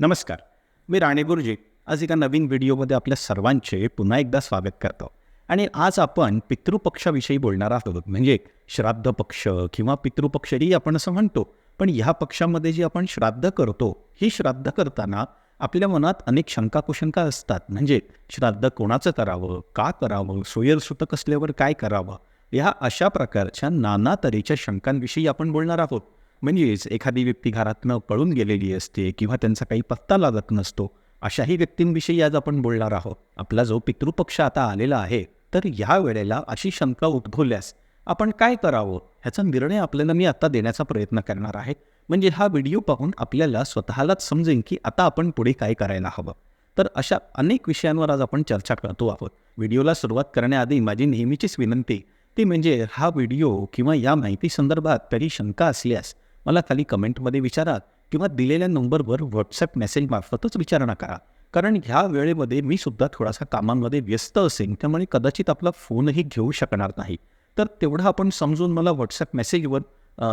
नमस्कार मी राणे गुरुजी. आज एका नवीन व्हिडिओमध्ये आपल्या सर्वांचे पुन्हा एकदा स्वागत करतो. आणि आज आपण पितृपक्षाविषयी बोलणार आहोत. म्हणजे श्राद्ध पक्ष किंवा पितृपक्षही आपण असं म्हणतो पण ह्या पक्षामध्ये जी आपण श्राद्ध करतो ही श्राद्ध करताना आपल्या मनात अनेक शंका कुशंका असतात. म्हणजे श्राद्ध कोणाचं करावं का करावं सोयरसुतक असल्यावर काय करावं ह्या अशा प्रकारच्या नाना तऱ्हेच्या शंकांविषयी आपण बोलणार आहोत. म्हणजेच एखादी व्यक्ती घरातनं पळून गेलेली असते किंवा त्यांचा काही पत्ता लागत नसतो अशाही व्यक्तींविषयी आज आपण बोलणार आहोत. आपला जो पितृपक्ष आता आलेला आहे तर ह्या वेळेला अशी शंका उद्भवल्यास आपण काय करावं? ह्याचा निर्णय आपल्याला मी आता देण्याचा प्रयत्न करणार आहे. म्हणजे हा व्हिडिओ पाहून आपल्याला स्वतःलाच समजेन की आता आपण पुढे काय करायला हवं. तर अशा अनेक विषयांवर आज आपण चर्चा करतो आहोत. व्हिडिओला सुरुवात करण्याआधी माझी नेहमीचीच विनंती ती म्हणजे हा व्हिडिओ किंवा या माहिती संदर्भात तरी शंका असल्यास मला खाली कमेंटमध्ये विचारा किंवा दिलेल्या नंबरवर व्हॉट्सअप मेसेज मार्फतच विचारणा करा. कारण ह्या वेळेमध्ये मी सुद्धा थोडासा कामांमध्ये व्यस्त असेन त्यामुळे कदाचित आपला फोनही घेऊ शकणार नाही. तर तेवढं आपण समजून मला व्हॉट्सअप मेसेजवर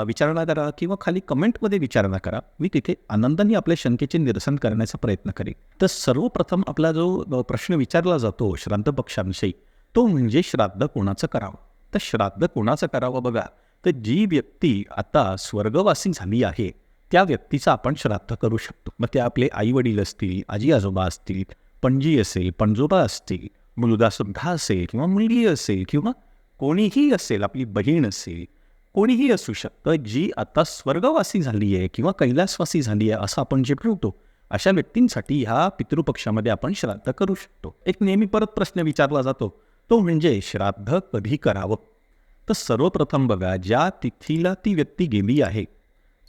विचारणा करा किंवा खाली कमेंटमध्ये विचारणा करा. मी तिथे आनंदाने आपल्या शंकेचे निरसन करण्याचा प्रयत्न करेन. तर सर्वप्रथम आपला जो प्रश्न विचारला जातो श्राद्ध पक्षाविषयी तो म्हणजे श्राद्ध कोणाचं करावं? तर श्राद्ध कोणाचं करावं बघा. तर जी व्यक्ती आता स्वर्गवासी झाली आहे त्या व्यक्तीचा आपण श्राद्ध करू शकतो. मग ते आपले आई वडील असतील आजी आजोबा असतील पणजी असेल पणजोबा असतील मुलगासुद्धा असेल किंवा मुलगी असेल किंवा कोणीही असेल आपली बहीण असेल कोणीही असू शकतं जी आता स्वर्गवासी झाली आहे किंवा कैलासवासी झाली आहे असं आपण जे म्हणतो अशा व्यक्तींसाठी ह्या पितृपक्षामध्ये आपण श्राद्ध करू शकतो. एक नेहमी परत प्रश्न विचारला जातो तो म्हणजे श्राद्ध कधी करावं? तर सर्वप्रथम बघा ज्या तिथीला ती व्यक्ती गेली आहे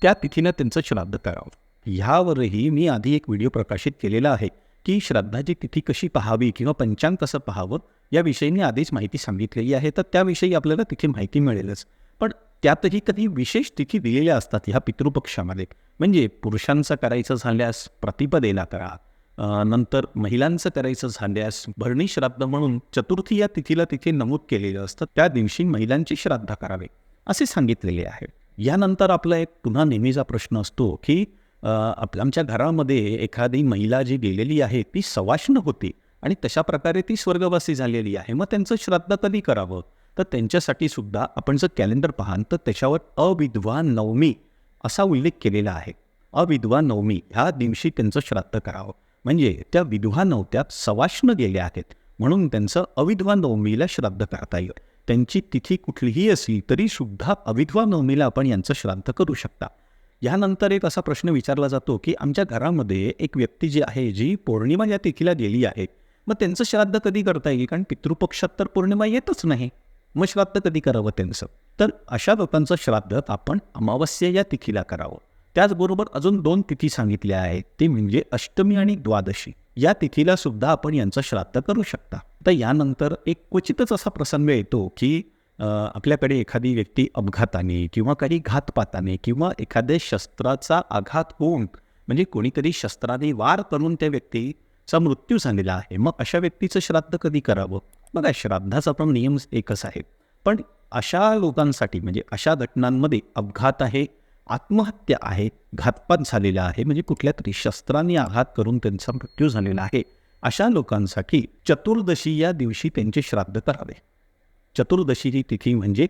त्या तिथीनं त्यांचं श्राद्ध करावं. ह्यावरही मी आधी एक व्हिडिओ प्रकाशित केलेला आहे की श्राद्धाची तिथी कशी पाहावी किंवा पंचांग कसं पाहावं याविषयी मी आधीच माहिती सांगितलेली आहे तर त्याविषयी आपल्याला तिथे माहिती मिळेलच. पण त्यातही कधी विशेष तिथी दिलेल्या असतात ह्या पितृपक्षामध्ये म्हणजे पुरुषांचं करायचं झाल्यास प्रतिपदेला करा नंतर महिलांचं करायचं झाल्यास भरणी श्राद्ध म्हणून चतुर्थी या तिथीला तिथे नमूद केलेलं असतं. त्या दिवशी महिलांची श्राद्ध करावे असे सांगितलेले आहे. यानंतर आपला एक पुन्हा नेहमीचा प्रश्न असतो की आप आमच्या घरामध्ये एखादी महिला जी गेलेली आहे ती सवाष्ण होती आणि तशा प्रकारे ती स्वर्गवासी झालेली आहे. मग त्यांचं श्राद्ध कधी करावं? तर त्यांच्यासाठी सुद्धा आपण जर कॅलेंडर पाहाल तर त्याच्यावर अविधवा नवमी असा उल्लेख केलेला आहे. अविधवा नवमी ह्या दिवशी त्यांचं श्राद्ध करावं. म्हणजे त्या विधवा नव्हत्या सवाष्ण गेल्या आहेत. म्हणून त्यांचं अविधवा नवमीला श्राद्ध करता येईल. त्यांची तिथी कुठलीही असली तरी सुद्धा अविधवा नवमीला आपण यांचं श्राद्ध करू शकता. यानंतर एक असा प्रश्न विचारला जातो की आमच्या घरामध्ये एक व्यक्ती जी आहे जी पौर्णिमा या तिथीला गेली आहे मग त्यांचं श्राद्ध कधी करता येईल? कारण पितृपक्षात तर पौर्णिमा येतच नाही. मग श्राद्ध कधी करावं त्यांचं? तर अशा लोकांचं श्राद्ध आपण अमावस्या या तिथीला करावं. त्याचबरोबर अजून दोन तिथी सांगितल्या आहेत. ते म्हणजे अष्टमी आणि द्वादशी. या तिथीला सुद्धा आपण यांचं श्राद्ध करू शकता. तर यानंतर एक क्वचितच असा प्रसंग येतो की आपल्याकडे एखादी व्यक्ती अपघाताने किंवा काही घातपाताने किंवा एखाद्या शस्त्राचा आघात होऊन म्हणजे कोणीतरी शस्त्राने वार करून त्या व्यक्तीचा मृत्यू झालेला आहे. मग अशा व्यक्तीचं श्राद्ध कधी करावं? बघा श्राद्धाचा पण नियम एकच आहे. पण अशा लोकांसाठी म्हणजे अशा घटनांमध्ये अपघात आहे आत्महत्या आहे घातपात झालेला आहे म्हणजे कुठल्या तरी शस्त्राने आघात करून त्यांचा मृत्यू झालेला आहे. अशा लोकांसाठी चतुर्दशी या दिवशी त्यांचे श्राद्ध करावे चतुर्दशी ही तिथी म्हणजे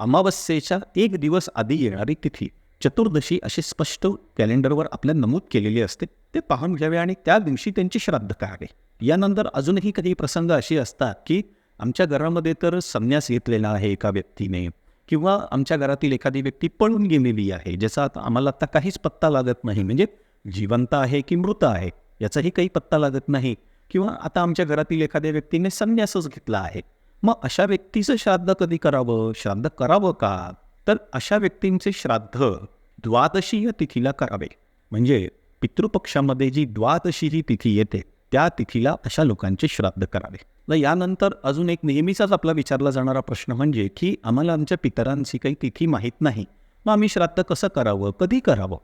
अमावस्येच्या एक दिवस आधी येणारी तिथी. चतुर्दशी असे स्पष्ट कॅलेंडरवर आपल्या नमूद केलेले असते ते पाहून घ्यावे आणि त्या दिवशी त्यांचे श्राद्ध करावे यानंतर अजूनही काही प्रसंग असे असतात की आमच्या घरामध्ये तर संन्यास घेतलेला आहे एका व्यक्तीने. किंवा आमच्या घरातील एखादी व्यक्ती पळून गेलेली आहे ज्याचा आता आम्हाला आता काहीच पत्ता लागत नाही म्हणजे जिवंत आहे की मृत आहे याचाही काही पत्ता लागत नाही. किंवा आता आमच्या घरातील एखाद्या व्यक्तीने संन्यासच घेतला आहे. मग अशा व्यक्तीचं श्राद्ध कधी करावं? श्राद्ध करावं का? तर अशा व्यक्तींचे श्राद्ध द्वादशी या तिथीला करावे. म्हणजे पितृपक्षामध्ये जी द्वादशी ही तिथी येते त्या तिथीला अशा लोकांचे श्राद्ध करावे. यानंतर अजून एक नेहमीचाच आपला विचारला जाणारा प्रश्न म्हणजे की आम्हाला आमच्या पितरांची काही तिथी माहीत नाही मग आम्ही श्राद्ध कसं करावं कधी करावं?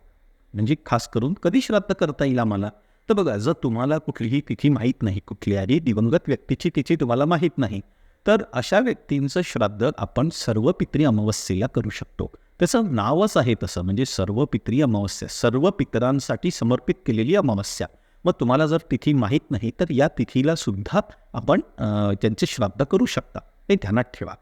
म्हणजे खास करून कधी श्राद्ध करता येईल आम्हाला? तर बघा जर तुम्हाला कुठलीही तिथी माहीत नाही कुठल्याही दिवंगत व्यक्तीची तिथी तुम्हाला माहीत नाही तर अशा व्यक्तींचं श्राद्ध आपण सर्व पित्री अमावस्येला करू शकतो. त्याचं नावच आहे तसं म्हणजे सर्व पित्री अमावस्या सर्व पितरांसाठी समर्पित केलेली अमावस्या. मग तुम्हाला जर तिथी माहीत नाही तर या तिथीला सुद्धा आपण त्यांचे श्राद्ध करू शकता. हे ध्यानात ठेवा.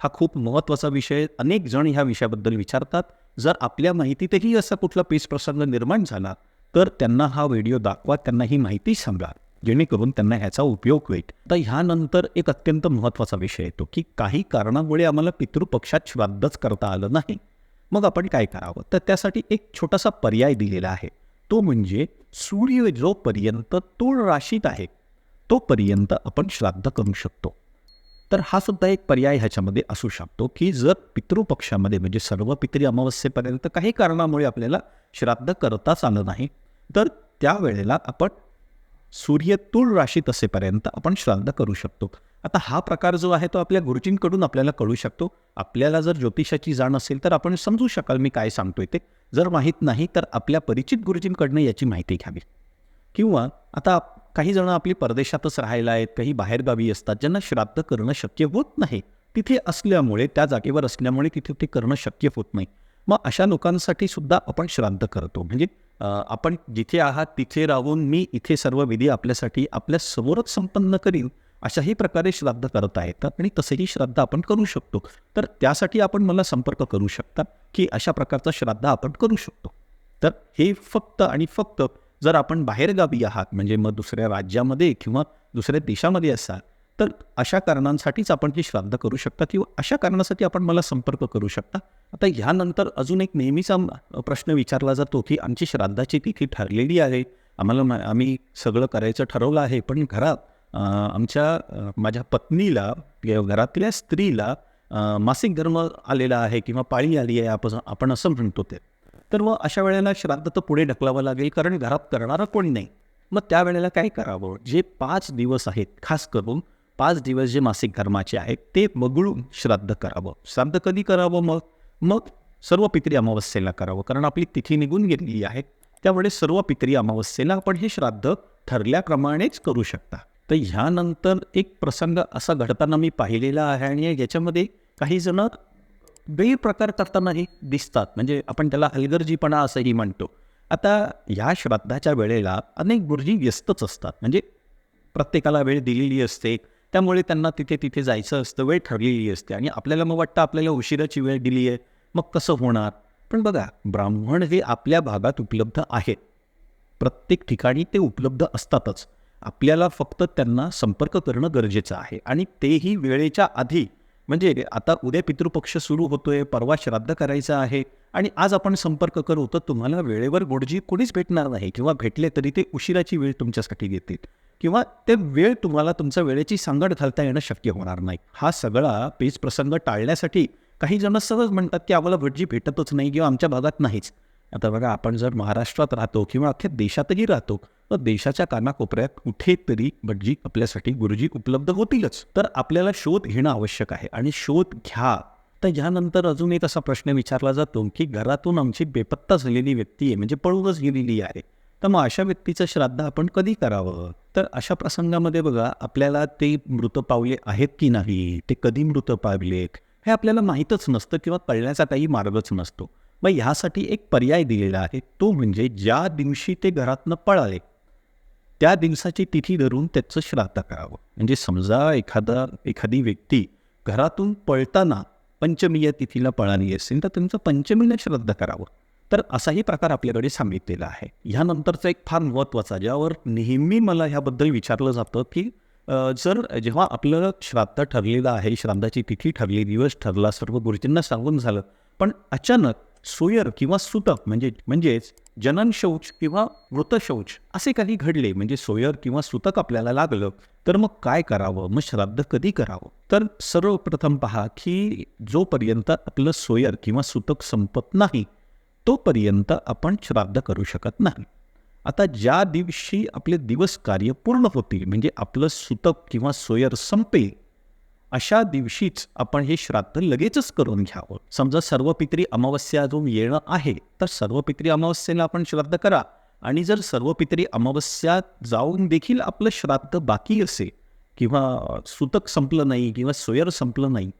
हा खूप महत्त्वाचा विषय. अनेक जण ह्या विषयाबद्दल विचारतात. जर आपल्या माहितीतही असा कुठला पेच प्रसंग निर्माण झाला तर त्यांना हा व्हिडिओ दाखवा त्यांना ही माहिती सांगा. जेणेकरून त्यांना ह्याचा उपयोग होईल. तर ह्यानंतर एक अत्यंत महत्त्वाचा विषय येतो की काही कारणामुळे आम्हाला पितृपक्षात श्राद्धच करता आलं नाही. मग आपण काय करावं? तर त्यासाठी एक छोटासा पर्याय दिलेला आहे. तो म्हणजे सूर्य जोपर्यंत तूळ राशीत आहे तोपर्यंत आपण श्राद्ध करू शकतो. तर हा सुद्धा एक पर्याय ह्याच्यामध्ये असू शकतो की जर पितृपक्षामध्ये म्हणजे सर्व पितरी अमावस्येपर्यंत काही कारणामुळे आपल्याला श्राद्ध करताच आलं नाही तर त्यावेळेला आपण सूर्य तूळ राशीत असेपर्यंत आपण श्राद्ध करू शकतो. आता हा प्रकार जो आहे तो आपल्या गुरुजींकडून आपल्याला कळू शकतो. आपल्याला जर ज्योतिषाची जाण असेल तर आपण समजू शकाल मी काय सांगतोय ते. जर माहीत नाही तर आपल्या परिचित गुरुजींकडनं याची माहिती घ्यावी. किंवा आता काही जण आपली परदेशातच राहायला आहेत काही बाहेरगावी असतात ज्यांना श्राद्ध करणं शक्य होत नाही. तिथे असल्यामुळे त्या जागेवर असल्यामुळे तिथे ते करणं शक्य होत नाही. मग अशा लोकांसाठी सुद्धा आपण श्राद्ध करतो. म्हणजे आपण जिथे आहात तिथे राहून मी इथे सर्व विधी आपल्यासाठी आपल्या समोरच संपन्न करीन. अशाही प्रकारे श्राद्ध करता येतात आणि तसेही श्राद्ध आपण करू शकतो. तर त्यासाठी आपण मला संपर्क करू शकता की अशा प्रकारचा श्राद्ध आपण करू शकतो. तर हे फक्त आणि फक्त जर आपण बाहेरगावी आहात म्हणजे मग दुसऱ्या राज्यामध्ये किंवा दुसऱ्या देशामध्ये असाल तर अशा कारणांसाठीच आपण हे श्राद्ध करू शकता किंवा अशा कारणासाठी आपण मला संपर्क करू शकता. आता ह्यानंतर अजून एक नेहमीचा प्रश्न विचारला जातो की आमची श्राद्धाची तिथी ठरलेली आहे. आम्हाला आम्ही सगळं करायचं ठरवलं आहे पण घरात आमच्या माझ्या पत्नीला किंवा घरातल्या स्त्रीला मासिक धर्म आलेला आहे किंवा पाळी आली आहे आपण आपण असं म्हणतो ते. तर मग अशा वेळेला श्राद्ध तर पुढे ढकलावं लागेल कारण घरात करणारा कोणी नाही. मग त्यावेळेला काय करावं? जे पाच दिवस आहेत खास करून पाच दिवस जे मासिक धर्माचे आहेत ते वगळून श्राद्ध करावं. श्राद्ध कधी करावं मग? मग सर्व पित्री अमावस्येला करावं कारण आपली तिथी निघून गेलेली आहे. त्यामुळे सर्व पित्री अमावस्येला आपण हे श्राद्ध ठरल्याप्रमाणेच करू शकता. तर ह्यानंतर एक प्रसंग असा घडताना मी पाहिलेला आहे आणि याच्यामध्ये काही जण गैरप्रकार करतानाही दिसतात. म्हणजे आपण त्याला हलगर्जीपणा असंही म्हणतो. आता ह्या श्राद्धाच्या वेळेला अनेक गुरुजी व्यस्तच असतात. म्हणजे प्रत्येकाला वेळ दिलेली असते. त्यामुळे त्यांना तिथे तिथे जायचं असतं. वेळ ठरलेली असते. आणि आपल्याला मग वाटतं आपल्याला उशिराची वेळ दिली आहे मग कसं होणार? पण बघा ब्राह्मण हे आपल्या भागात उपलब्ध आहेत. प्रत्येक ठिकाणी ते उपलब्ध असतातच. आपल्याला फक्त त्यांना संपर्क करणं गरजेचं आहे. आणि तेही वेळेच्या आधी. म्हणजे आता उद्या पितृपक्ष सुरू होतोय परवा श्राद्ध करायचं आहे. आणि आज आपण संपर्क करू तर तुम्हाला वेळेवर गोडजी कोणीच भेटणार नाही. किंवा भेटले तरी ते उशिराची वेळ तुमच्यासाठी देतील. किंवा ते वेळ तुम्हाला तुमच्या वेळेची सांगड घालता येणं शक्य होणार नाही. हा सगळा पेच प्रसंग टाळण्यासाठी काही जण सहज म्हणतात की आम्हाला भटजी भेटतच नाही किंवा आमच्या भागात नाहीच. आता बघा आपण जर महाराष्ट्रात राहतो किंवा अख्ख्या देशातही राहतो तर देशाच्या कानाकोपऱ्यात कुठेतरी भटजी आपल्यासाठी गुरुजी उपलब्ध होतीलच. तर आपल्याला शोध घेणं आवश्यक आहे आणि शोध घ्या. तर ह्यानंतर अजून एक असा प्रश्न विचारला जातो की घरातून आमची बेपत्ता झालेली व्यक्ती आहे म्हणजे पळूनच गेलेली आहे. तर मग अशा व्यक्तीचं श्राद्ध आपण कधी करावं? तर अशा प्रसंगामध्ये बघा आपल्याला ते मृत पावले आहेत की नाही? ते कधी मृत पावलेत? हे आपल्याला माहीतच नसतं किंवा कळण्याचा काही मार्गच नसतो. मग ह्यासाठी एक पर्याय दिलेला आहे. तो म्हणजे ज्या दिवशी ते घरातनं पळाले त्या दिवसाची तिथी धरून त्याचं श्राद्ध करावं. म्हणजे समजा एखादा एखादी व्यक्ती घरातून पळताना पंचमी या तिथीला पळाली असेल तर त्यांचं पंचमीला श्राद्ध करावं. तर असाही प्रकार आपल्याकडे सांगितलेला आहे. ह्यानंतरचा एक फार महत्त्वाचा ज्यावर नेहमी मला ह्याबद्दल विचारलं जातं की जर जेव्हा आपलं श्राद्ध ठरलेलं आहे श्राद्धाची तिथी ठरली दिवस ठरला सर्व गुरुजींना सांगून झालं पण अचानक सोयर किंवा सुतक म्हणजे म्हणजेच जनन शौच किंवा मृतशौच असे काही घडले. म्हणजे सोयर किंवा सुतक आपल्याला लागलं तर मग काय करावं? मग श्राद्ध कधी करावं? तर सर्वप्रथम पहा की जोपर्यंत आपलं सोयर किंवा सुतक संपत नाही तोपर्यंत आपण श्राद्ध करू शकत नाही. आता ज्या दिवशी आपले दिवस कार्य पूर्ण होतील म्हणजे आपलं सुतक किंवा सोयर संपेल अशा दिवशीच आपण हे श्राद्ध लगेचच करून घ्यावं. समजा सर्व पित्री अमावस्या अजून येणं आहे तर सर्व पित्री अमावस्येला आपण श्राद्ध करा. आणि जर सर्व पित्री अमावस्या जाऊन देखील आपलं श्राद्ध बाकी असेल किंवा सुतक संपलं नाही किंवा सोयर संपलं नाही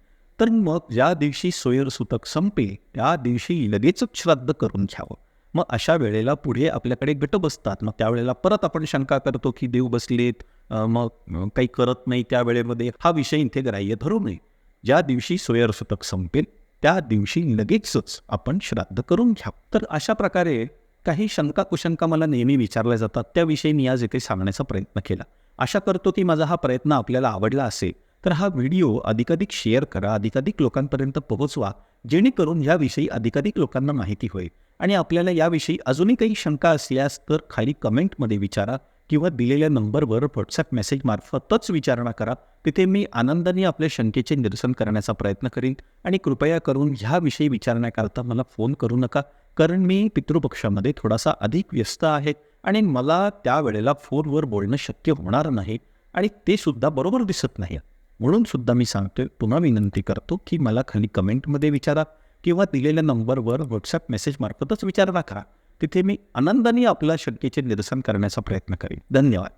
तर मग ज्या दिवशी सोयरसुतक संपे त्या दिवशी लगेचच श्राद्ध करून घ्यावं. मग अशा वेळेला पुढे आपल्याकडे गट बसतात. मग त्यावेळेला परत आपण शंका करतो की देव बसलेत मग काही करत नाही त्या वेळेमध्ये. हा विषय इथे ग्राह्य धरू नये. ज्या दिवशी सोयरसुतक संपेल त्या दिवशी लगेचच आपण श्राद्ध करून घ्या तर अशा प्रकारे काही शंका कुशंका मला नेहमी विचारल्या जातात. त्याविषयी मी आज इथे सांगण्याचा प्रयत्न केला. आशा करतो की माझा हा प्रयत्न आपल्याला आवडला असेल. तर हा व्हिडिओ अधिकाधिक शेअर करा. अधिकाधिक लोकांपर्यंत पोहोचवा. जेणेकरून याविषयी अधिकाधिक लोकांना माहिती होईल. आणि आपल्याला याविषयी अजूनही काही शंका असल्यास तर खाली कमेंटमध्ये विचारा किंवा दिलेल्या नंबरवर व्हॉट्सॲप मेसेजमार्फतच विचारणा करा. तिथे मी आनंदाने आपल्या शंकेचे निरसन करण्याचा प्रयत्न करीन आणि कृपया करून ह्याविषयी विचारण्याकरता मला फोन करू नका कारण मी पितृपक्षामध्ये थोडासा अधिक व्यस्त आहे आणि मला त्यावेळेला फोनवर बोलणं शक्य होणार नाही आणि ते सुद्धा बरोबर दिसत नाही. म्हणून सुद्धा मी सांगतोय पुन्हा विनंती करतो की मला खाली कमेंटमध्ये विचारा. किंवा दिलेल्या नंबरवर व्हॉट्सअप मेसेज मार्फतच विचारणा करा तिथे मी आनंदाने आपल्या शंकेचे निरसन करण्याचा प्रयत्न करेन. धन्यवाद.